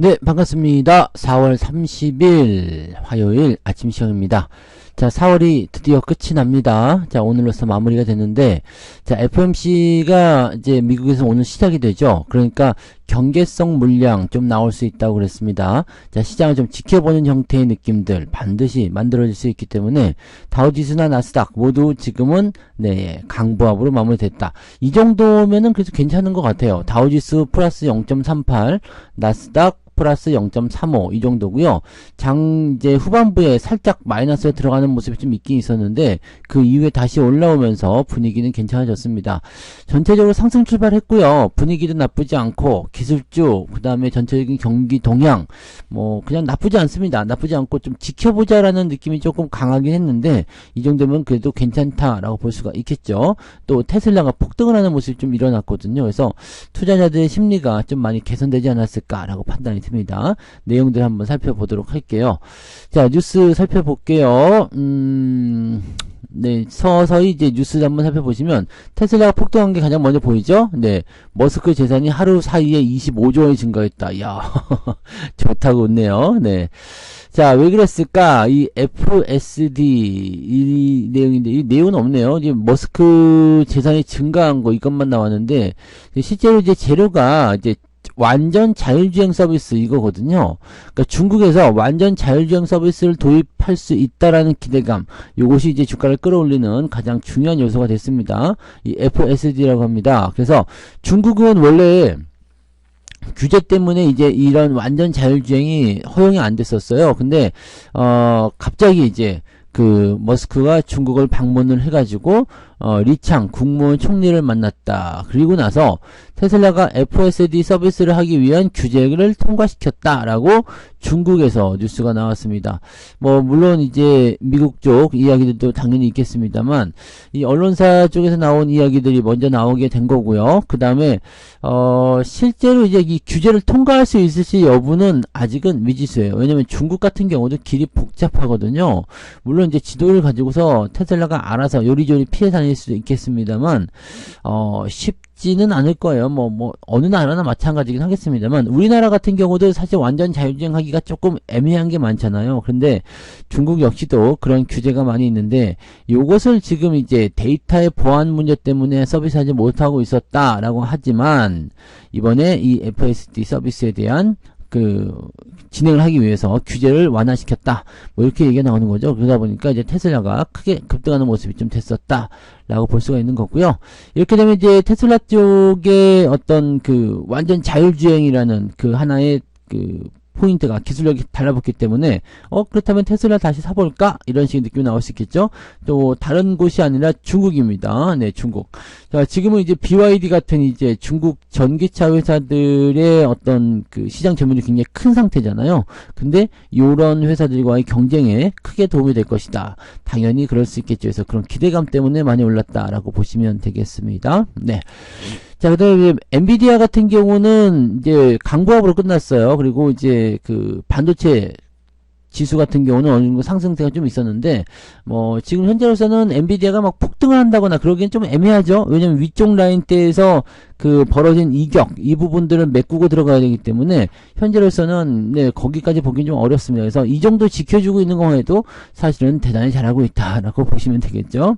네, 반갑습니다. 4월 30일 화요일 아침 시험입니다. 자, 4월이 드디어 끝이 납니다. 자, 오늘로서 마무리가 됐는데, 자, FOMC가 이제 미국에서 오늘 시작이 되죠. 그러니까 경계성 물량 좀 나올 수 있다고 그랬습니다. 자, 시장을 좀 지켜보는 형태의 느낌들 반드시 만들어질 수 있기 때문에 다우지수나 나스닥 모두 지금은 네, 강보합으로 마무리됐다. 이 정도면은 그래도 괜찮은 것 같아요. 다우지수 플러스 0.38, 나스닥 플러스 0.35 이 정도고요. 장 이제 후반부에 살짝 마이너스에 들어가는 모습이 좀 있긴 있었는데 그 이후에 다시 올라오면서 분위기는 괜찮아졌습니다. 전체적으로 상승 출발했고요. 분위기도 나쁘지 않고 기술주 그다음에 전체적인 경기 동향 뭐 그냥 나쁘지 않습니다. 나쁘지 않고 좀 지켜보자라는 느낌이 조금 강하긴 했는데 이 정도면 그래도 괜찮다라고 볼 수가 있겠죠. 또 테슬라가 폭등을 하는 모습이 좀 일어났거든요. 그래서 투자자들의 심리가 좀 많이 개선되지 않았을까라고 판단이 듭니다. 내용들 한번 살펴보도록 할게요. 자, 뉴스 살펴볼게요. 음, 네, 서서히 이제 뉴스 한번 살펴보시면 테슬라가 폭등한 게 가장 먼저 보이죠? 네, 머스크 재산이 하루 사이에 25조 원이 증가했다. 야, 좋다고 웃네요. 네. 자, 왜 그랬을까? 이 FSD, 이 내용인데, 이 내용은 없네요. 이제 머스크 재산이 증가한 거, 이것만 나왔는데, 실제로 이제 재료가 이제 완전 자율주행 서비스 이거거든요. 그러니까 중국에서 완전 자율주행 서비스를 도입할 수 있다라는 기대감, 이것이 이제 주가를 끌어올리는 가장 중요한 요소가 됐습니다. 이 FSD라고 합니다. 그래서 중국은 원래 규제 때문에 이제 이런 완전 자율주행이 허용이 안 됐었어요. 근데 어 갑자기 이제 그 머스크가 중국을 방문을 해가지고 어, 리창 국무원 총리를 만났다. 그리고 나서 테슬라가 FSD 서비스를 하기 위한 규제를 통과시켰다라고 중국에서 뉴스가 나왔습니다. 뭐 물론 이제 미국 쪽 이야기들도 당연히 있겠습니다만 이 언론사 쪽에서 나온 이야기들이 먼저 나오게 된 거고요. 그 다음에 어 실제로 이제 이 규제를 통과할 수 있을지 여부는 아직은 미지수예요. 왜냐면 중국 같은 경우도 길이 복잡하거든요. 물론 이제 지도를 가지고서 테슬라가 알아서 요리조리 피해 다닐 수도 있겠습니다만 어 쉽지는 않을 거예요. 뭐뭐 뭐 어느 나라나 마찬가지긴 하겠습니다만 우리나라 같은 경우도 사실 완전 자율주행하기가 조금 애매한 게 많잖아요. 그런데 중국 역시도 그런 규제가 많이 있는데 이것을 지금 이제 데이터의 보안 문제 때문에 서비스하지 못하고 있었다라고 하지만 이번에 이 FSD 서비스에 대한 그 진행을 하기 위해서 규제를 완화시켰다. 뭐 이렇게 얘기가 나오는 거죠. 그러다 보니까 이제 테슬라가 크게 급등하는 모습이 좀 됐었다라고 볼 수가 있는 거고요. 이렇게 되면 이제 테슬라 쪽에 어떤 그 완전 자율주행이라는 그 하나의 그 포인트가 기술력이 달라붙기 때문에 어 그렇다면 테슬라 다시 사볼까? 이런 식의 느낌이 나올 수 있겠죠? 또 다른 곳이 아니라 중국입니다. 네 중국. 자 지금은 이제 BYD 같은 이제 중국 전기차 회사들의 어떤 그 시장 점유율이 굉장히 큰 상태잖아요. 근데 이런 회사들과의 경쟁에 크게 도움이 될 것이다. 당연히 그럴 수 있겠죠. 그래서 그런 기대감 때문에 많이 올랐다라고 보시면 되겠습니다. 네 자, 그 다음에 엔비디아 같은 경우는 이제 강보합으로 끝났어요. 그리고 이제 그 반도체 지수 같은 경우는 어느 정도 상승세가 좀 있었는데 뭐 지금 현재로서는 엔비디아가 막 폭등을 한다거나 그러기엔 좀 애매하죠. 왜냐면 위쪽 라인대에서 그 벌어진 이격 이 부분들을 메꾸고 들어가야 되기 때문에 현재로서는 네 거기까지 보기는 좀 어렵습니다. 그래서 이 정도 지켜주고 있는 해도 사실은 대단히 잘하고 있다라고 보시면 되겠죠.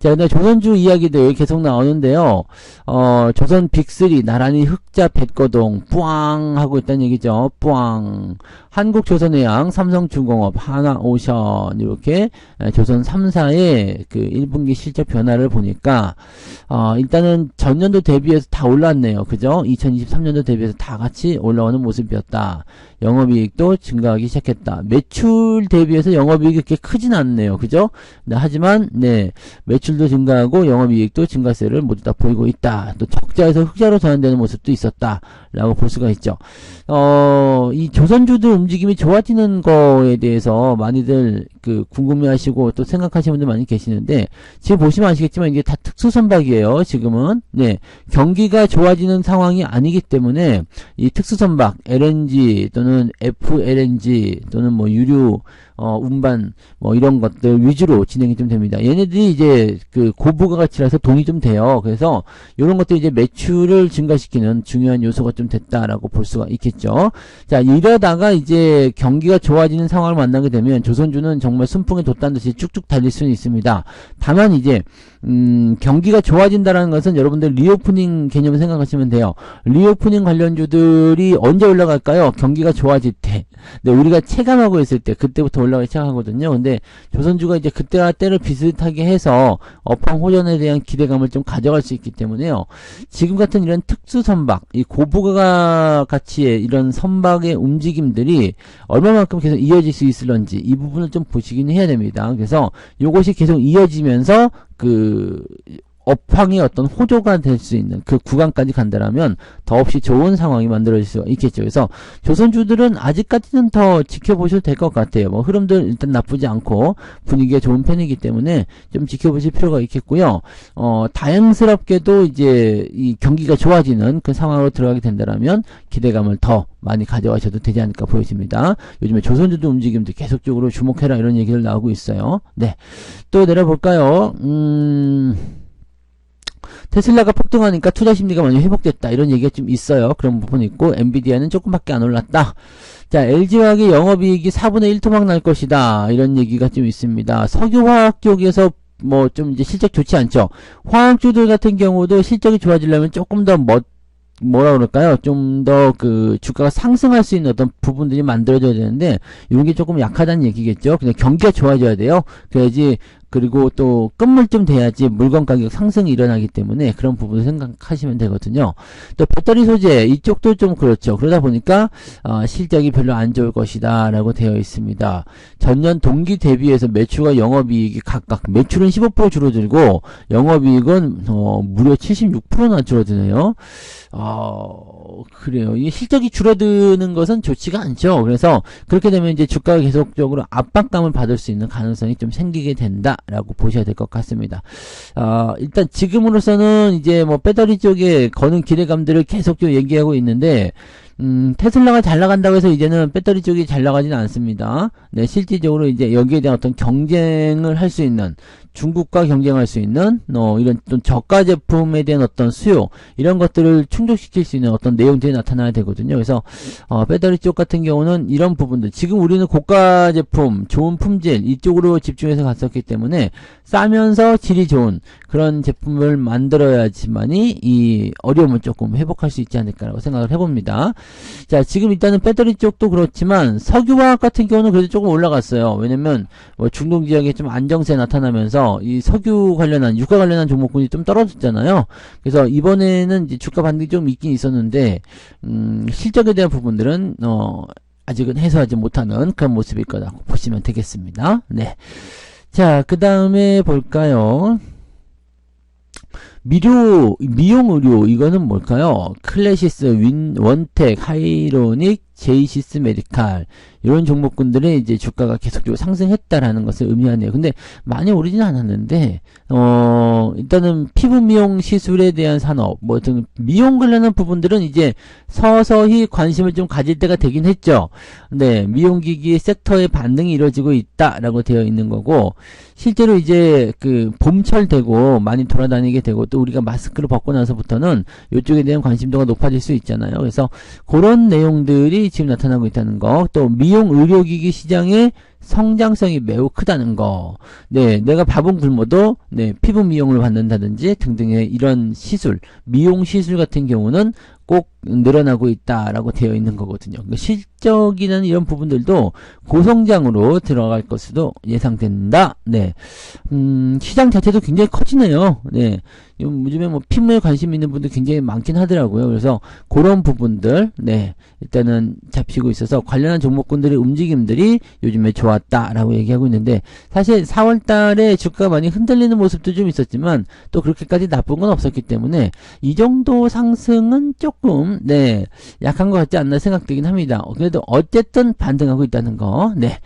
자, 근데 조선주 이야기들 계속 나오는데요. 어, 조선 빅3 나란히 흑자 백거동 뿌앙 하고 있다는 얘기죠. 뿌앙. 한국 조선해양, 삼성중공업, 하나오션 이렇게 조선 3사의 그 1분기 실적 변화를 보니까 어, 일단은 전년도 대비해서 다 올랐네요. 그죠? 2023년도 대비해서 다 같이 올라오는 모습이었다. 영업이익도 증가하기 시작했다. 매출 대비해서 영업이익이 그렇게 크진 않네요. 그죠? 네, 하지만 네 매출도 증가하고 영업이익도 증가세를 모두 다 보이고 있다. 또 적자에서 흑자로 전환되는 모습도 있었다. 라고 볼 수가 있죠. 어, 이 조선주들 움직임이 좋아지는 거에 대해서 많이들 그 궁금해하시고 또 생각하시는 분들 많이 계시는데 지금 보시면 아시겠지만 이게 다 특수선박이에요. 지금은 네 경기가 좋아지는 상황이 아니기 때문에 이 특수선박 LNG 또는 FLNG 또는 뭐 유류 어, 운반, 뭐, 이런 것들 위주로 진행이 좀 됩니다. 얘네들이 이제 그 고부가 가치라서 돈이 좀 돼요. 그래서 이런 것들이 이제 매출을 증가시키는 중요한 요소가 좀 됐다라고 볼 수가 있겠죠. 자, 이러다가 이제 경기가 좋아지는 상황을 만나게 되면 조선주는 정말 순풍에 돛단 듯이 쭉쭉 달릴 수는 있습니다. 다만 이제 음, 경기가 좋아진다라는 것은 여러분들 리오프닝 개념을 생각하시면 돼요. 리오프닝 관련주들이 언제 올라갈까요? 경기가 좋아질 때. 네, 우리가 체감하고 있을 때, 그때부터 올라 가기 시작하거든요. 근데 조선주가 이제 그때와 때를 비슷하게 해서 업황 호전에 대한 기대감을 좀 가져갈 수 있기 때문에요. 지금 같은 이런 특수 선박, 이 고부가 가치의 이런 선박의 움직임들이 얼마만큼 계속 이어질 수 있을런지 이 부분을 좀 보시긴 해야 됩니다. 그래서 이것이 계속 이어지면서 그 업황의 어떤 호조가 될 수 있는 그 구간까지 간다라면 더없이 좋은 상황이 만들어질 수 있겠죠. 그래서 조선주들은 아직까지는 더 지켜보셔도 될 것 같아요. 뭐 흐름들 일단 나쁘지 않고 분위기가 좋은 편이기 때문에 좀 지켜보실 필요가 있겠고요. 어, 다행스럽게도 이제 이 경기가 좋아지는 그 상황으로 들어가게 된다라면 기대감을 더 많이 가져가셔도 되지 않을까 보여집니다. 요즘에 조선주도 움직임도 계속적으로 주목해라 이런 얘기를 나오고 있어요. 네. 또 내려볼까요? 음, 테슬라가 폭등하니까 투자 심리가 많이 회복됐다. 이런 얘기가 좀 있어요. 그런 부분이 있고, 엔비디아는 조금밖에 안 올랐다. 자, LG화학의 영업이익이 4분의 1 토막 날 것이다. 이런 얘기가 좀 있습니다. 석유화학 쪽에서 뭐 좀 이제 실적 좋지 않죠. 화학주들 같은 경우도 실적이 좋아지려면 조금 더 멋, 뭐라 그럴까요? 좀 더 그 주가가 상승할 수 있는 어떤 부분들이 만들어져야 되는데 이런 게 조금 약하다는 얘기겠죠. 그냥 경기가 좋아져야 돼요. 그래야지 그리고 또 끝물쯤 돼야지 물건 가격 상승이 일어나기 때문에 그런 부분을 생각하시면 되거든요. 또 배터리 소재 이쪽도 좀 그렇죠. 그러다 보니까 어, 실적이 별로 안 좋을 것이다 라고 되어 있습니다. 전년 동기 대비해서 매출과 영업이익이 각각 매출은 15% 줄어들고 영업이익은 어, 무려 76%나 줄어드네요. 어, 그래요. 이 실적이 줄어드는 것은 좋지가 않죠. 그래서 그렇게 되면 이제 주가가 계속적으로 압박감을 받을 수 있는 가능성이 좀 생기게 된다 라고 보셔야 될 것 같습니다. 어, 일단 지금으로서는 이제 뭐 배터리 쪽에 거는 기대감들을 계속적으로 얘기하고 있는데 음, 테슬라가 잘 나간다고 해서 이제는 배터리 쪽이 잘 나가지는 않습니다. 네, 실질적으로 이제 여기에 대한 어떤 경쟁을 할 수 있는 중국과 경쟁할 수 있는 어, 이런 좀 저가 제품에 대한 어떤 수요 이런 것들을 충족시킬 수 있는 어떤 내용들이 나타나야 되거든요. 그래서 어, 배터리 쪽 같은 경우는 이런 부분들 지금 우리는 고가 제품, 좋은 품질 이쪽으로 집중해서 갔었기 때문에 싸면서 질이 좋은 그런 제품을 만들어야지만이 이 어려움을 조금 회복할 수 있지 않을까라고 생각을 해봅니다. 자, 지금 일단은 배터리 쪽도 그렇지만 석유화학 같은 경우는 그래도 조금 올라갔어요. 왜냐면 뭐 중동 지역에 좀 안정세 나타나면서 이 석유 관련한 유가 관련한 종목군이 좀 떨어졌잖아요. 그래서 이번에는 주가 반등이 좀 있긴 있었는데 음, 실적에 대한 부분들은 어 아직은 해소하지 못하는 그런 모습일 거라고 보시면 되겠습니다. 네. 자, 그 다음에 볼까요? 미료, 미용 의료, 이거는 뭘까요? 클래시스, 윈, 원텍, 하이로닉, 제이시스 메디칼 이런 종목군들의 이제 주가가 계속적으로 상승했다라는 것을 의미하네요. 근데 많이 오르지는 않았는데 어 일단은 피부 미용 시술에 대한 산업 뭐 등 미용 관련한 부분들은 이제 서서히 관심을 좀 가질 때가 되긴 했죠. 네, 미용 기기 섹터의 반등이 이루어지고 있다라고 되어 있는 거고 실제로 이제 그 봄철 되고 많이 돌아다니게 되고 또 우리가 마스크를 벗고 나서부터는 이쪽에 대한 관심도가 높아질 수 있잖아요. 그래서 그런 내용들이 지금 나타나고 있다는 거, 또 미용 의료기기 시장의 성장성이 매우 크다는 거. 네, 내가 밥은 굶어도 네, 피부 미용을 받는다든지 등등의 이런 시술, 미용 시술 같은 경우는 꼭 늘어나고 있다라고 되어 있는 거거든요. 그러니까 실적이라는 이런 부분들도 고성장으로 들어갈 것으로 예상된다. 네. 음, 시장 자체도 굉장히 커지네요. 네. 요즘에 뭐 피부에 관심 있는 분들 굉장히 많긴 하더라고요. 그래서 그런 부분들, 네. 일단은 잡히고 있어서 관련한 종목군들의 움직임들이 요즘에 좋았다라고 얘기하고 있는데 사실 4월 달에 주가가 많이 흔들리는 모습도 좀 있었지만 또 그렇게까지 나쁜 건 없었기 때문에 이 정도 상승은 조금 네 약한 것 같지 않나 생각되긴 합니다. 그래도 어쨌든 반등하고 있다는 거 네.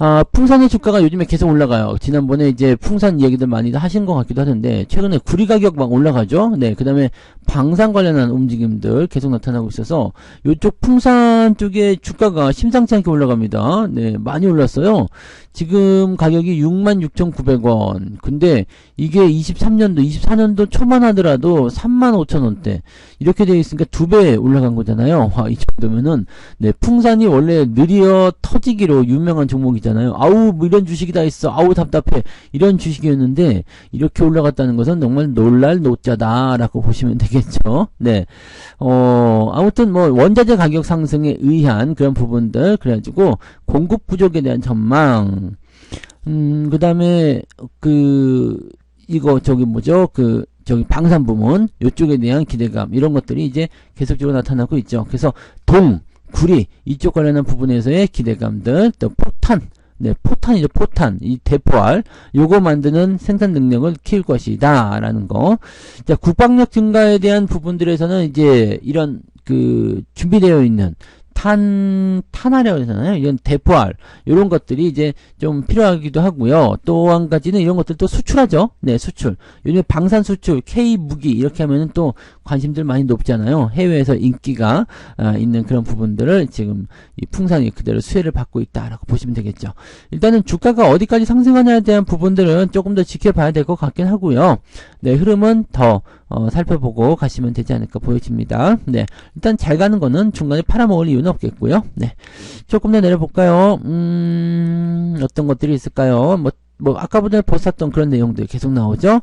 아, 풍산의 주가가 요즘에 계속 올라가요. 지난번에 이제 풍산 이야기들 많이 하신 것 같기도 하던데, 최근에 구리 가격 막 올라가죠? 네, 그 다음에 방산 관련한 움직임들 계속 나타나고 있어서, 요쪽 풍산 쪽의 주가가 심상치 않게 올라갑니다. 네, 많이 올랐어요. 지금 가격이 66,900원. 근데 이게 23년도, 24년도 초만 하더라도 35,000원대. 이렇게 되어 있으니까 두 배 올라간 거잖아요. 와, 이 정도면은, 네, 풍산이 원래 느리어 터지기로 유명한 종목이 잖아요. 아우, 뭐 이런 주식이 다 있어. 아우, 답답해. 이런 주식이었는데, 이렇게 올라갔다는 것은 정말 놀랄 노자다라고 보시면 되겠죠. 네. 어, 아무튼 뭐, 원자재 가격 상승에 의한 그런 부분들, 그래가지고, 공급 부족에 대한 전망, 음, 그 다음에, 그, 이거, 저기 뭐죠? 그, 저기 방산 부문, 요쪽에 대한 기대감, 이런 것들이 이제 계속적으로 나타나고 있죠. 그래서 동, 구리, 이쪽 관련한 부분에서의 기대감들, 또 포탄, 네, 포탄이죠, 포탄. 이 대포알, 요거 만드는 생산 능력을 키울 것이다. 라는 거. 자, 국방력 증가에 대한 부분들에서는 이제 이런 그 준비되어 있는 탄, 탄화라고 하잖아요. 이런 대포알, 이런 것들이 이제 좀 필요하기도 하고요. 또 한 가지는 이런 것들도 수출하죠. 네, 수출. 요즘 방산 수출, K 무기, 이렇게 하면은 또 관심들 많이 높잖아요. 해외에서 인기가 아, 있는 그런 부분들을 지금 이 풍산이 그대로 수혜를 받고 있다라고 보시면 되겠죠. 일단은 주가가 어디까지 상승하냐에 대한 부분들은 조금 더 지켜봐야 될 것 같긴 하고요. 네, 흐름은 더 어, 살펴보고 가시면 되지 않을까 보여집니다. 네, 일단 잘 가는 거는 중간에 팔아먹을 이유는 없겠고요. 네, 조금 더 내려볼까요? 음, 어떤 것들이 있을까요? 뭐, 뭐 아까보다 보았던 그런 내용들 계속 나오죠.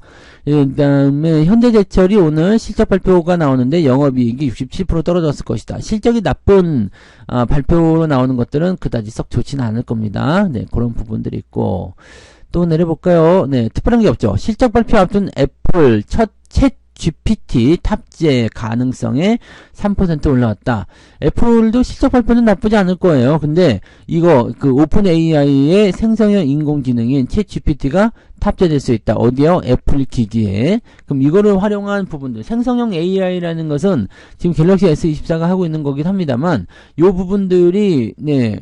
예, 그다음에 현대제철이 오늘 실적 발표가 나오는데 영업이익이 67% 떨어졌을 것이다. 실적이 나쁜 아, 발표로 나오는 것들은 그다지 썩 좋지는 않을 겁니다. 네, 그런 부분들이 있고 또 내려볼까요? 네, 특별한 게 없죠. 실적 발표 앞둔 애플 첫 챗 GPT 탑재 가능성에 3% 올라왔다. 애플도 실적 발표는 나쁘지 않을 거예요. 근데 이거 그 오픈 AI의 생성형 인공지능인 챗 GPT가 탑재될 수 있다. 어디요? 애플 기기에. 그럼 이거를 활용한 부분들. 생성형 AI라는 것은 지금 갤럭시 S24가 하고 있는 거긴 합니다만 요 부분들이 네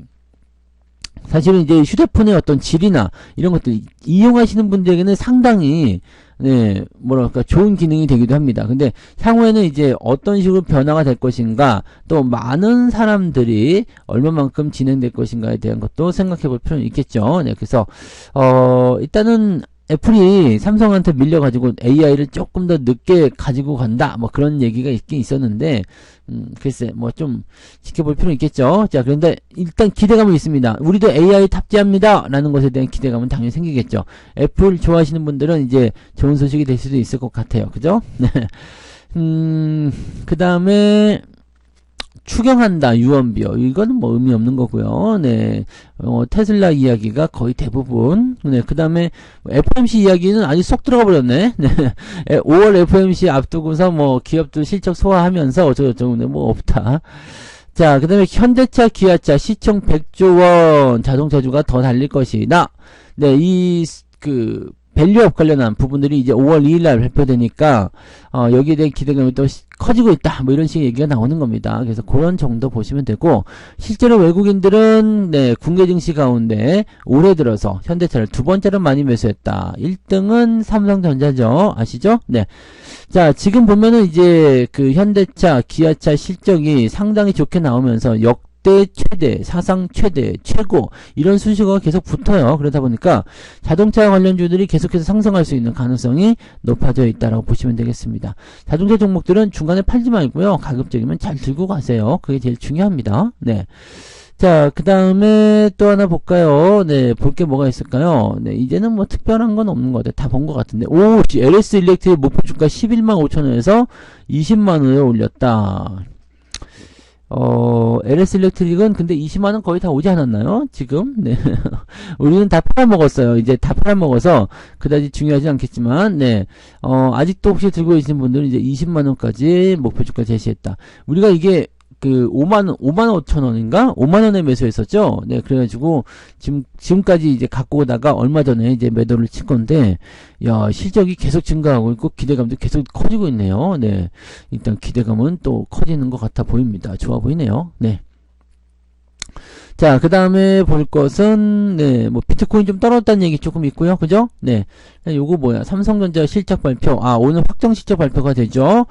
사실은 이제 휴대폰의 어떤 질이나 이런 것들 이용하시는 분들에게는 상당히 네, 뭐랄까, 좋은 기능이 되기도 합니다. 근데 향후에는 이제 어떤 식으로 변화가 될 것인가, 또 많은 사람들이 얼마만큼 진행될 것인가에 대한 것도 생각해 볼 필요는 있겠죠. 네, 그래서, 어, 일단은 애플이 삼성한테 밀려가지고 AI를 조금 더 늦게 가지고 간다. 뭐 그런 얘기가 있긴 있었는데, 음, 글쎄, 뭐 좀 지켜볼 필요는 있겠죠. 자, 그런데 일단 기대감은 있습니다. 우리도 AI 탑재합니다. 라는 것에 대한 기대감은 당연히 생기겠죠. 애플 좋아하시는 분들은 이제 좋은 소식이 될 수도 있을 것 같아요. 그죠? 네. 음, 그 다음에, 추경한다 유언비어 이거는 뭐 의미 없는 거고요. 네, 어, 테슬라 이야기가 거의 대부분. 네, 그 다음에 FMC 이야기는 아주 쏙 들어가 버렸네. 네, 5월 FMC 앞두고서 뭐 기업들 실적 소화하면서 어쩌고저쩌고 뭐 없다. 자, 그 다음에 현대차, 기아차 시총 100조 원 자동차주가 더 달릴 것이다. 네, 이 그 밸류업 관련한 부분들이 이제 5월 2일 날 발표되니까 어, 여기에 대한 기대감이 또 커지고 있다. 뭐 이런 식의 얘기가 나오는 겁니다. 그래서 그런 정도 보시면 되고 실제로 외국인들은 네, 국내 증시 가운데 올해 들어서 현대차를 두 번째로 많이 매수했다. 1등은 삼성전자죠. 아시죠? 네. 자, 지금 보면은 이제 그 현대차, 기아차 실적이 상당히 좋게 나오면서 역 역대 최대, 사상 최대, 최고 이런 순서가 계속 붙어요. 그러다 보니까 자동차 관련주들이 계속해서 상승할 수 있는 가능성이 높아져 있다라고 보시면 되겠습니다. 자동차 종목들은 중간에 팔지 말고요. 가급적이면 잘 들고 가세요. 그게 제일 중요합니다. 네. 자, 그 다음에 또 하나 볼까요? 네, 볼 게 뭐가 있을까요? 네, 이제는 뭐 특별한 건 없는 것 같아요. 다 본 것 같은데. 오, LS 일렉트릭 목표 주가 11만 5천원에서 20만 원에 올렸다. 어, LS 일렉트릭은 근데 20만원 거의 다 오지 않았나요? 지금? 네. 우리는 다 팔아먹었어요. 이제 다 팔아먹어서 그다지 중요하지 않겠지만, 네. 어, 아직도 혹시 들고 계신 분들은 이제 20만원까지 목표주가 제시했다. 우리가 이게 그 5만 5만 5천 원인가 5만 원에 매수했었죠. 네, 그래가지고 지금 지금까지 이제 갖고 오다가 얼마 전에 이제 매도를 친 건데, 야 실적이 계속 증가하고 있고 기대감도 계속 커지고 있네요. 네, 일단 기대감은 또 커지는 것 같아 보입니다. 좋아 보이네요. 네. 자, 그 다음에 볼 것은, 네, 뭐, 비트코인 좀 떨어졌다는 얘기 조금 있고요. 그죠? 네. 요거 뭐야. 삼성전자 실적 발표. 아, 오늘 확정 실적 발표가 되죠.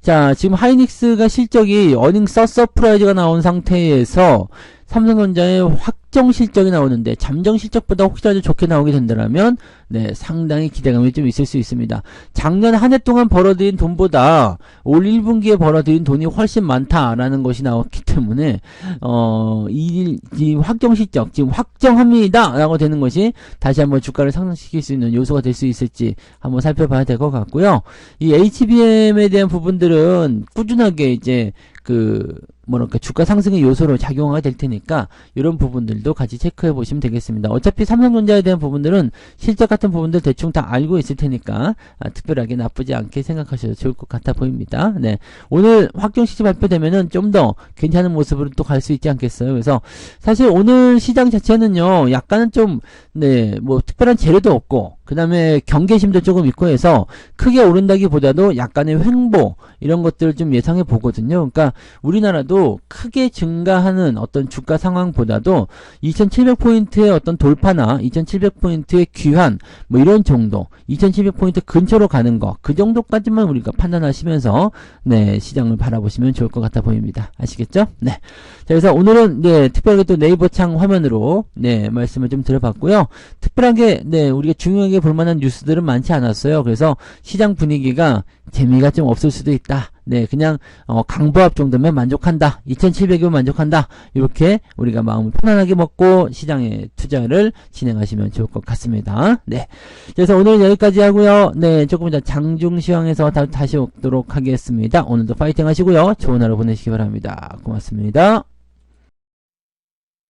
자, 지금 하이닉스가 실적이 어닝 서 서프라이즈가 나온 상태에서 삼성전자의 확정 실적이 나오는데 잠정 실적보다 혹시라도 좋게 나오게 된다면 네 상당히 기대감이 좀 있을 수 있습니다. 작년 한 해 동안 벌어들인 돈보다 올 1분기에 벌어들인 돈이 훨씬 많다라는 것이 나왔기 때문에 어이 이 확정 실적 지금 확정합니다라고 되는 것이 다시 한번 주가를 상승시킬 수 있는 요소가 될 수 있을지 한번 살펴봐야 될 것 같고요. 이 HBM에 대한 부분들은 꾸준하게 이제 그 뭐랄까 주가 상승의 요소로 작용하게 될 테니까 이런 부분들도 같이 체크해 보시면 되겠습니다. 어차피 삼성전자에 대한 부분들은 실적 같은 부분들 대충 다 알고 있을 테니까 아, 특별하게 나쁘지 않게 생각하셔도 좋을 것 같아 보입니다. 네 오늘 확정 시지 발표되면은 좀 더 괜찮은 모습으로 또 갈 수 있지 않겠어요. 그래서 사실 오늘 시장 자체는요 약간은 좀 네 뭐 특별한 재료도 없고 그 다음에 경계심도 조금 있고 해서 크게 오른다기보다도 약간의 횡보 이런 것들을 좀 예상해 보거든요. 그러니까 우리나라도 크게 증가하는 어떤 주가 상황보다도 2700포인트의 어떤 돌파나 2700포인트의 귀환 뭐 이런 정도 2700포인트 근처로 가는 거 그 정도까지만 우리가 판단하시면서 네 시장을 바라보시면 좋을 것 같아 보입니다. 아시겠죠? 네. 자 그래서 오늘은 네 특별하게 또 네이버 창 화면으로 네 말씀을 좀 드려봤고요. 특별하게 네 우리가 중요하게 볼 만한 뉴스들은 많지 않았어요. 그래서 시장 분위기가 재미가 좀 없을 수도 있다. 네, 그냥 어, 강보합 정도면 만족한다. 2,700이면 만족한다. 이렇게 우리가 마음을 편안하게 먹고 시장에 투자를 진행하시면 좋을 것 같습니다. 네, 그래서 오늘은 여기까지 하고요. 네, 조금 이따 장중시황에서 다, 다시 오도록 하겠습니다. 오늘도 파이팅 하시고요. 좋은 하루 보내시기 바랍니다. 고맙습니다.